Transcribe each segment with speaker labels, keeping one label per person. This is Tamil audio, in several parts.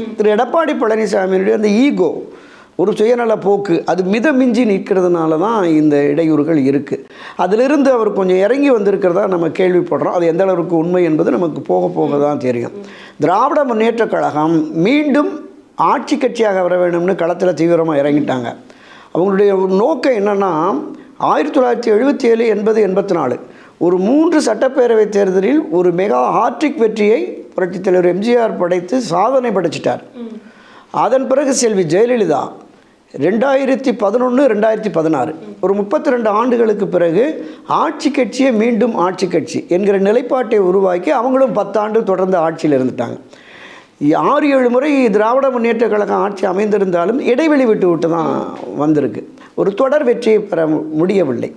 Speaker 1: திரு எடப்பாடி பழனிசாமியினுடைய அந்த ஈகோ ஒரு சுயநல போக்கு அது மித மிஞ்சி நிற்கிறதுனால தான் இந்த இடையூறுகள் இருக்குது அதிலிருந்து அவர் கொஞ்சம் இறங்கி வந்திருக்கிறதா நம்ம கேள்விப்படுறோம். அது எந்த அளவுக்கு உண்மை என்பது நமக்கு போக போக தான் தெரியும். திராவிட முன்னேற்றக் கழகம் மீண்டும் ஆட்சி கட்சியாக வர வேணும்னு களத்தில் தீவிரமாக இறங்கிட்டாங்க. அவங்களுடைய நோக்கம் என்னென்னா ஆயிரத்தி தொள்ளாயிரத்தி எழுபத்தி ஏழு எண்பது எண்பத்தி நாலு ஒரு மூன்று சட்டப்பேரவை தேர்தலில் ஒரு மெகா ஹாட்ரிக் வெற்றியை புரட்சித் தலைவர் எம்ஜிஆர் படைத்து சாதனை படைச்சிட்டார். அதன் பிறகு செல்வி ஜெயலலிதா ரெண்டாயிரத்தி பதினொன்று ரெண்டாயிரத்தி பதினாறு. ஒரு முப்பத்தி ரெண்டு ஆண்டுகளுக்கு பிறகு ஆட்சி கட்சியை மீண்டும் ஆட்சி கட்சி என்கிற நிலைப்பாட்டை உருவாக்கி அவங்களும் பத்தாண்டு தொடர்ந்து ஆட்சியில் இருந்துட்டாங்க. ஆறு ஏழு முறை திராவிட முன்னேற்ற கழகம் ஆட்சி அமைந்திருந்தாலும் இடைவெளி விட்டு விட்டு தான் வந்திருக்கு. ஒரு தொடர் வெற்றியை பெற முடியவில்லை.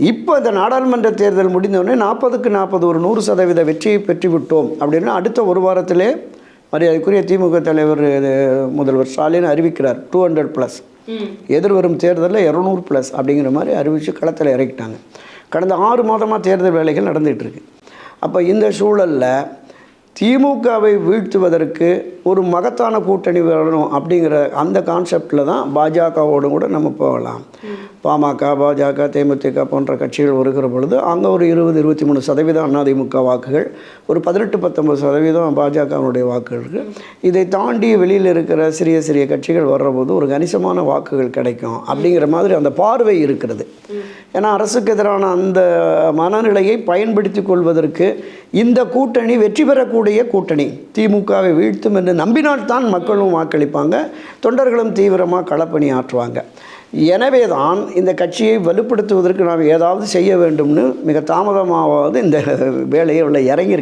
Speaker 1: இப்போ இந்த நாடாளுமன்ற தேர்தல் முடிந்தவுடனே நாற்பதுக்கு நாற்பது ஒரு நூறு சதவீத வெற்றியை பெற்றுவிட்டோம் அப்படின்னா அடுத்த ஒரு வாரத்திலே மரியாதைக்குரிய திமுக தலைவர் முதல்வர் ஸ்டாலின் அறிவிக்கிறார். Two hundred plus. எதிர்வரும் தேர்தலில் இரநூறு ப்ளஸ் அப்படிங்கிற மாதிரி அறிவித்து களத்தில் இறக்கிட்டாங்க. கடந்த ஆறு மாதமாக தேர்தல் வேலைகள் நடந்துகிட்டு இருக்கு. அப்போ இந்த சூழலில் திமுகவை வீழ்த்துவதற்கு ஒரு மகத்தான கூட்டணி வரணும் அப்படிங்கிற அந்த கான்செப்டில் தான் பாஜகவோடு கூட நம்ம போகலாம். பாமக பாஜக தேமுதிக போன்ற கட்சிகள் வருகிற பொழுது அங்கே ஒரு இருபது இருபத்தி மூணு சதவீதம் அதிமுக வாக்குகள் ஒரு பதினெட்டு பத்தொம்பது சதவீதம் பாஜகவினுடைய வாக்குகள் இருக்குது இதை தாண்டி வெளியில் இருக்கிற சிறிய சிறிய கட்சிகள் வர்றபோது ஒரு கணிசமான வாக்குகள் கிடைக்கும் அப்படிங்கிற மாதிரி அந்த பார்வை இருக்கிறது. ஏன்னா அரசுக்கு எதிரான அந்த மனநிலையை பயன்படுத்தி கொள்வதற்கு இந்த கூட்டணி வெற்றி பெறக்கூடிய கூட்டணி. திமுகவை வீழ்த்தும் என்று நம்பினால்தான் மக்களும் வாக்களிப்பாங்க தொண்டர்களும் தீவிரமாக களப்பணி ஆற்றுவாங்க எனவே தான் இந்த கட்சியை வலுப்படுத்துவதற்கு நாம் ஏதாவது செய்ய வேண்டும்னு மிக தாமதமாவது இந்த வேலையை உள்ள இறங்கி